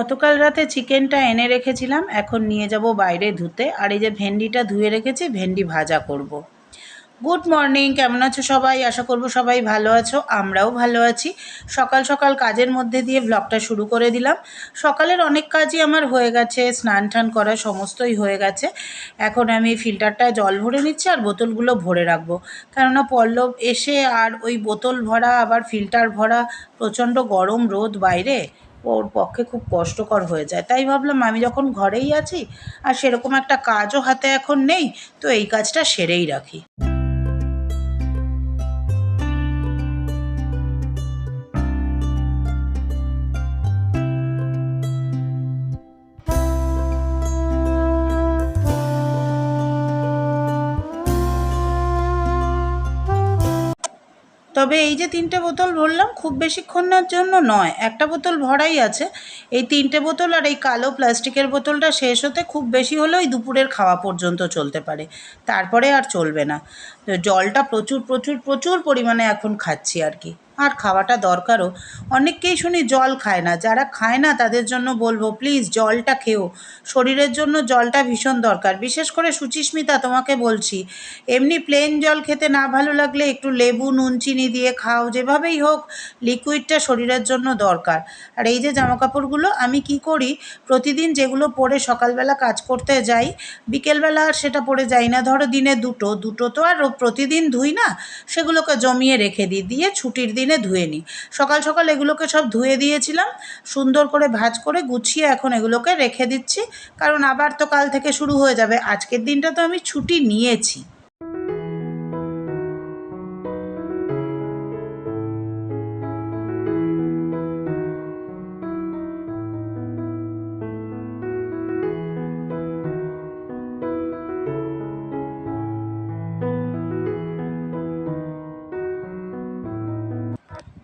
গতকাল রাতে চিকেনটা এনে রেখেছিলাম, এখন নিয়ে যাব বাইরে ধুতে। আর এই যে ভেন্ডিটা ধুয়ে রেখেছি, ভেন্ডি ভাজা করব। গুড মর্নিং, কেমন আছো সবাই? আশা করব সবাই ভালো আছো, আমরাও ভালো আছি। সকাল সকাল কাজের মধ্যে দিয়ে ব্লগটা শুরু করে দিলাম। সকালের অনেক কাজই আমার হয়ে গেছে, স্নান টান করা সমস্তই হয়ে গেছে। এখন আমি ফিল্টারটায় জল ভরে নিচ্ছি আর বোতলগুলো ভরে রাখব। কেননা পল্লব এসে আর ওই বোতল ভরা, আবার ফিল্টার ভরা প্রচণ্ড গরম রোদ বাইরে। ওর পক্ষে খুব কষ্টকর হয়ে যায়। তাই ভাবলাম আমি যখন ঘরেই আছি, আর সেরকম একটা কাজও হাতে এখন নেই, তো এই কাজটা সেরেই রাখি। তবে এই যে তিনটে বোতল ভরলাম, খুব বেশিক্ষণের জন্য নয়। একটা বোতল ভরাই আছে। এই তিনটে বোতল আর এই কালো প্লাস্টিকের বোতলটা শেষ হতে খুব বেশি হলেও দুপুরের খাওয়া পর্যন্ত চলতে পারে। তারপরে আর চলবে না। জলটা প্রচুর প্রচুর প্রচুর পরিমাণে এখন খাচ্ছি আর কি। আর খাওয়াটা দরকারও। অনেককেই শুনি জল খায় না। যারা খায় না, তাদের জন্য বলব, প্লিজ জলটা খেও। শরীরের জন্য জলটা ভীষণ দরকার। বিশেষ করে সুচিস্মিতা, তোমাকে বলছি, এমনি প্লেন জল খেতে না ভালো লাগলে একটু লেবু, নুন, চিনি দিয়ে খাও। যেভাবেই হোক লিকুইডটা শরীরের জন্য দরকার। আর এই যে জামাকাপড়গুলো, আমি কি করি? প্রতিদিন যেগুলো পরে সকালবেলা কাজ করতে যাই, বিকেলবেলা আর সেটা পরে যাই না। ধরো দিনে দুটো দুটো তো আর প্রতিদিন ধুই না, সেগুলোকে জমিয়ে রেখে দিই। দিয়ে ছুটির দিনে ধুয়ে নিই। সকাল সকাল এগুলোকে সব ধুয়ে দিয়েছিলাম, সুন্দর করে ভাজ করে গুছিয়ে এখন এগুলোকে রেখে দিচ্ছি। কারণ আবার তো কাল থেকে শুরু হয়ে যাবে। আজকের দিনটা তো আমি ছুটি নিয়েছি।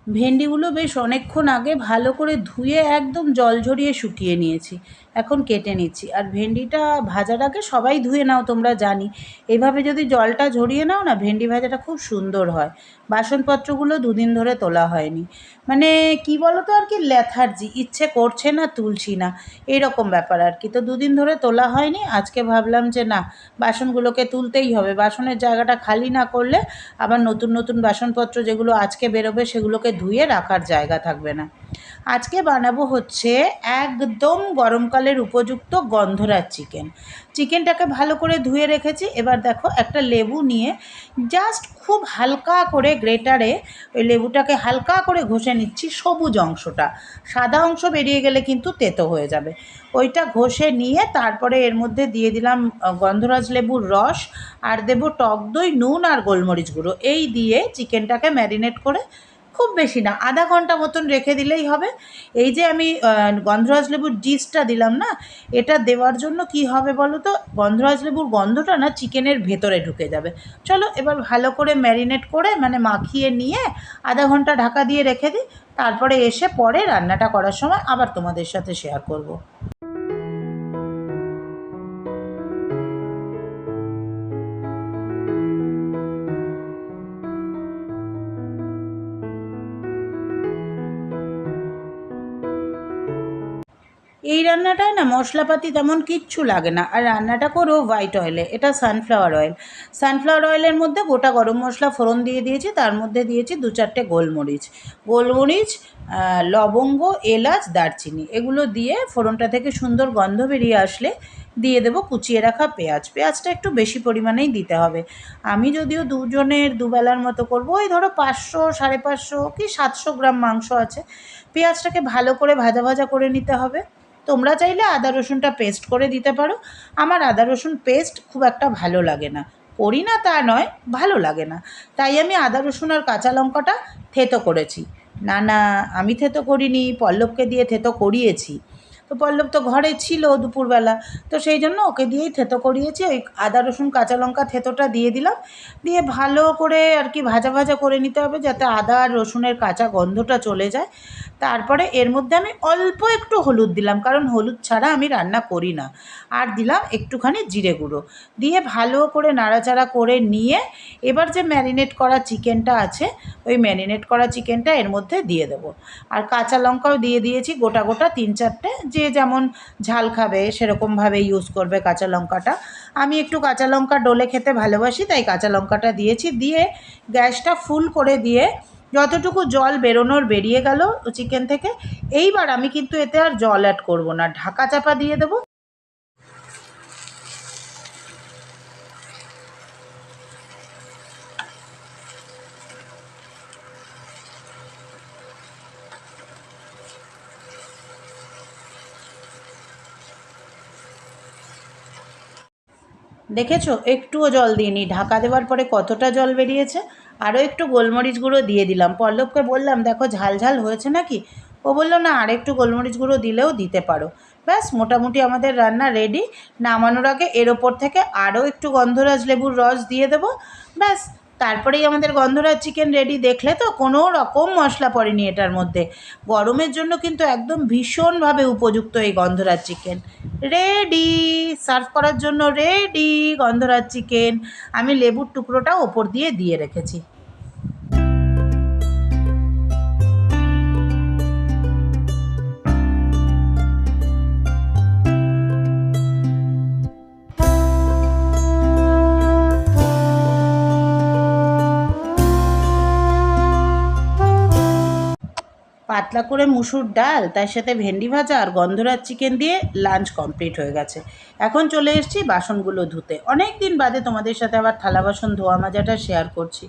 ভেন্ডিগুলো বেশ অনেকক্ষণ আগে ভালো করে ধুয়ে একদম জল ঝরিয়ে শুকিয়ে নিয়েছি। এখন কেটে নিচ্ছি। আর ভেন্ডিটা আগে সবাই ধুয়ে নাও, তোমরা জানি। এভাবে যদি জলটা ঝরিয়ে নাও না, ভেন্ডি ভাজাটা খুব সুন্দর হয়। বাসনপত্রগুলো দুদিন ধরে তোলা হয়নি। মানে কি বলো তো আর কি ল্যাথার্জি ইচ্ছে করছে না, তুলছি না। এইরকম ব্যাপার আর কি। তো দুদিন ধরে তোলা হয়নি। আজকে ভাবলাম যে না, বাসনগুলোকে তুলতেই হবে। বাসনের জায়গাটা খালি না করলে আবার নতুন নতুন বাসনপত্র যেগুলো আজকে বেরোবে সেগুলোকে ধুয়ে রাখার জায়গা থাকবে না। আজকে বানাবো হচ্ছে একদম গরমকালের উপযুক্ত গন্ধরাজ চিকেন। চিকেনটাকে ভালো করে ধুয়ে রেখেছি। এবার দেখো একটা লেবু নিয়ে জাস্ট খুব হালকা করে গ্রেটারে ওই লেবুটাকে হালকা করে ঘষে নিচ্ছি সবুজ অংশটা। সাদা অংশ বেরিয়ে গেলে কিন্তু তেতো হয়ে যাবে। ওইটা ঘষে নিয়ে তারপরে এর মধ্যে দিয়ে দিলাম গন্ধরাজ লেবুর রস আর দেবো টক দই, নুন আর গোলমরিচ গুঁড়ো। এই দিয়ে চিকেনটাকে ম্যারিনেট করে খুব বেশি না, আধা ঘণ্টা মতন রেখে দিলেই হবে। এই যে আমি গন্ধরাজ লেবুর ডিসটা দিলাম না, এটা দেওয়ার জন্য কি হবে বলো তো? গন্ধরাজ লেবুর গন্ধটা না চিকেনের ভেতরে ঢুকে যাবে। চলো এবার ভালো করে ম্যারিনেট করে মানে মাখিয়ে নিয়ে আধা ঘণ্টা ঢাকা দিয়ে রেখে দিই। তারপরে এসে পরে রান্নাটা করার সময় আবার তোমাদের সাথে শেয়ার করব। এই রান্নাটায় না মশলাপাতি তেমন কিচ্ছু লাগে না। আর রান্নাটা করো হোয়াইট অয়েলে এটা সানফ্লাওয়ার অয়েল সানফ্লাওয়ার অয়েলের মধ্যে গোটা গরম মশলা ফোড়ন দিয়ে দিয়েছি। তার মধ্যে দিয়েছি দু চারটে গোলমরিচ। গোলমরিচ লবঙ্গ, এলাচ, দারচিনি। এগুলো দিয়ে ফোড়নটা থেকে সুন্দর গন্ধ বেরিয়ে আসলে দিয়ে দেবো কুচিয়ে রাখা পেঁয়াজ। পেঁয়াজটা একটু বেশি পরিমাণেই দিতে হবে। আমি যদিও দুজনের দুবেলার মতো করব ওই ধরো পাঁচশো, সাড়ে পাঁচশো কি সাতশো গ্রাম মাংস আছে। পেঁয়াজটাকে ভালো করে ভাজা ভাজা করে নিতে হবে। তোমরা চাইলে আদা রসুনটা পেস্ট করে দিতে পারো। আমার আদা রসুন পেস্ট খুব একটা ভালো লাগে না। করি না তা নয়, ভালো লাগে না। তাই আমি আদা রসুন আর কাঁচা লঙ্কাটা থেতো করেছি। না না, আমি থেতো করিনি, পল্লবকে দিয়ে থেতো করিয়েছি। তো পল্লব তো ঘরে ছিল দুপুরবেলা, তো সেই জন্য ওকে দিয়েই থেতো করিয়েছি। ওই আদা রসুন, কাঁচা লঙ্কা থেতোটা দিয়ে দিলাম। দিয়ে ভালো করে আর কি ভাজা ভাজা করে নিতে হবে যাতে আদা আর রসুনের কাঁচা গন্ধটা চলে যায়। তারপরে এর মধ্যে আমি অল্প একটু হলুদ দিলাম, কারণ হলুদ ছাড়া আমি রান্না করি না। আর দিলাম একটুখানি জিরে গুঁড়ো। দিয়ে ভালো করে নাড়াচাড়া করে নিয়ে এবার যে ম্যারিনেট করা চিকেনটা আছে, ওই ম্যারিনেট করা চিকেনটা এর মধ্যে দিয়ে দেবো। আর কাঁচা লঙ্কাও দিয়ে দিয়েছি, গোটা গোটা তিন চারটে। যে যেমন ঝাল খাবে সেরকমভাবে ইউজ করবে কাঁচা লঙ্কাটা। আমি একটু কাঁচা লঙ্কা ডলে খেতে ভালোবাসি, তাই কাঁচা লঙ্কাটা দিয়েছি। দিয়ে গ্যাসটা ফুল করে দিয়ে যতটুকু জল বেরোনোর বেরিয়ে গেল চিকেন থেকে, এইবার আমি কিন্তু এতে আর জল অ্যাড করব না। ঢাকা চাপা দিয়ে দেবো দেখেছ? একটুও জল দিইনি। ঢাকা দেওয়ার পরে কতটা জল বেরিয়েছে? আরও একটু গোলমরিচ গুঁড়ো দিয়ে দিলাম। পল্লবকে বললাম, দেখো, ঝাল ঝাল হয়েছে নাকি? ও বলল, না, আর একটু গোলমরিচ গুঁড়ো দিলেও দিতে পারো। ব্যাস, মোটামুটি আমাদের রান্না রেডি। নামানোর আগে এর ওপর থেকে আরও একটু গন্ধরাজ লেবুর রস দিয়ে দেবো। ব্যাস, তারপরেই আমাদের গন্ধরাজ চিকেন রেডি। দেখলে তো, কোনো রকম মশলা পড়েনি এটার মধ্যে। গরমের জন্য কিন্তু একদম ভীষণভাবে উপযুক্ত এই গন্ধরাজ চিকেন। রেডি সার্ভ করার জন্য রেডি গন্ধরাজ চিকেন আমি লেবুর টুকরোটা ওপর দিয়ে দিয়ে রেখেছি। পাতলা করে মুসুর ডাল, তার সাথে ভেন্ডি ভাজা আর গন্ধরাজ চিকেন দিয়ে লাঞ্চ কমপ্লিট হয়ে গেছে। এখন চলে এসেছি বাসনগুলো ধুতে। অনেক দিন বাদে তোমাদের সাথে আবার থালা বাসন ধোয়া মাজাটা শেয়ার করছি।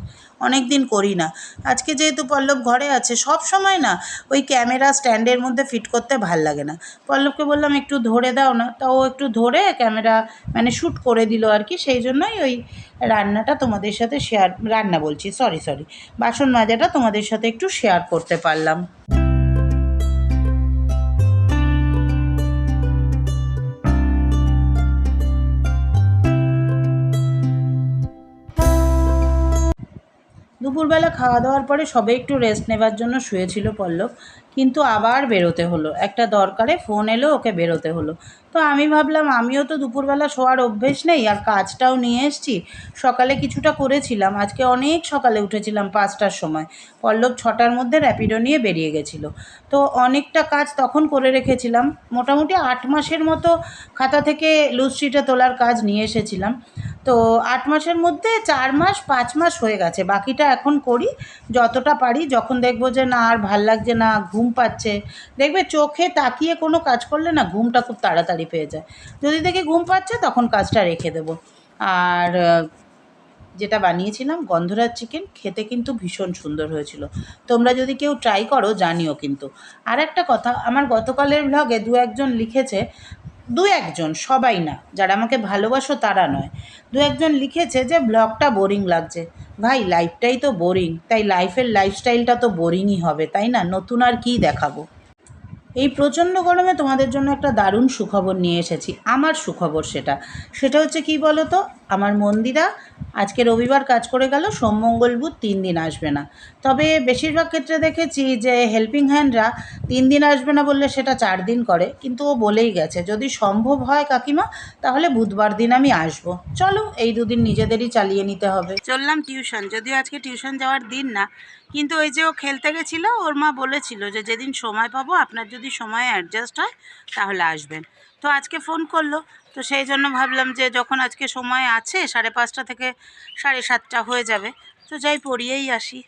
অনেক দিন করি না। আজকে যেহেতু পল্লব ঘরে আছে, সব সময় না ওই ক্যামেরা স্ট্যান্ডের মধ্যে ফিট করতে ভালো লাগে না। পল্লবকে বললাম, একটু ধরে দাও না। তা ও একটু ধরে ক্যামেরা মানে শ্যুট করে দিল আর কি। সেই জন্যই ওই রান্নাটা তোমাদের সাথে শেয়ার রান্না বলছি সরি সরি বাসন মাজাটা তোমাদের সাথে একটু শেয়ার করতে পারলাম। দুপুরবেলা খাওয়া দাওয়ার পরে সবে একটু রেস্ট নেবার জন্য শুয়েছিল পল্লব। কিন্তু আবার বেরোতে হলো। একটা দরকারে ফোন এলো, ওকে বেরোতে হলো। তো আমি ভাবলাম, আমিও তো দুপুরবেলা শোয়ার অভ্যেস নেই আর কাজটাও নিয়ে এসছি। সকালে কিছুটা করেছিলাম। আজকে অনেক সকালে উঠেছিলাম পাঁচটার সময়। পল্লব ছটার মধ্যে র্যাপিডো নিয়ে বেরিয়ে গেছিল। তো অনেকটা কাজ তখন করে রেখেছিলাম। মোটামুটি আট মাসের মতো খাতা থেকে লুজশিটে তোলার কাজ নিয়ে এসেছিলাম। তো আট মাসের মধ্যে চার মাস, পাঁচ মাস হয়ে গেছে। বাকিটা এখন করি, যতটা পারি। যখন দেখব যে না, আর ভালো লাগছে না, ঘুম পাচ্ছে, দেখবে চোখে তাকিয়ে কোনো কাজ করলে না, ঘুমটা খুব তাড়াতাড়ি পেয়ে যায়। যদি দেখি ঘুম পাচ্ছে, তখন কাজটা রেখে দেবো। আর যেটা বানিয়েছিলাম, গন্ধরাজ চিকেন খেতে কিন্তু ভীষণ সুন্দর হয়েছিল। তোমরা যদি কেউ ট্রাই করো, জানিও কিন্তু। আর একটা কথা, আমার গতকালের ব্লগে দু একজন লিখেছে দু একজন, সবাই না। যারা আমাকে ভালোবাসো তারা নয়। দু একজন লিখেছে যে, ব্লগটা বোরিং লাগছে। ভাই লাইফটাই তো বোরিং। তাই লাইফের লাইফস্টাইলটা তো বোরিংই হবে, তাই না? নতুন আর কী দেখাবো? এই প্রচণ্ড গরমে তোমাদের জন্য একটা দারুণ সুখবর নিয়ে এসেছি। আমার সুখবর সেটা। সেটা হচ্ছে কি বলো তো আমার মন্দিরা আজকে রবিবার কাজ করে গেল, সোম, মঙ্গল, বুধ তিন দিন আসবে না। তবে বেশিরভাগ ক্ষেত্রে দেখেছি যে হেল্পিং হ্যান্ডরা তিন দিন আসবে না বললে সেটা চার দিন করে। কিন্তু ও বলেই গেছে, যদি সম্ভব হয় কাকিমা, তাহলে বুধবার দিন আমি আসব। চলো, এই দুদিন নিজেদেরই চালিয়ে নিতে হবে। চললাম টিউশন। যদিও আজকে টিউশন যাওয়ার দিন না, কিন্তু ওই যে ও খেলতে গেছিল, ওর মা বলেছিল যে যেদিন সময় পাবো আপনার যদি সময় অ্যাডজাস্ট হয়, তাহলে আসবেন। তো আজকে ফোন করল, তো সেই জন্য ভাবলাম যে যখন আজকে সময় আছে, সাড়ে পাঁচটা থেকে সাড়ে সাতটা হয়ে যাবে, তো যাই পড়িয়েই আসি।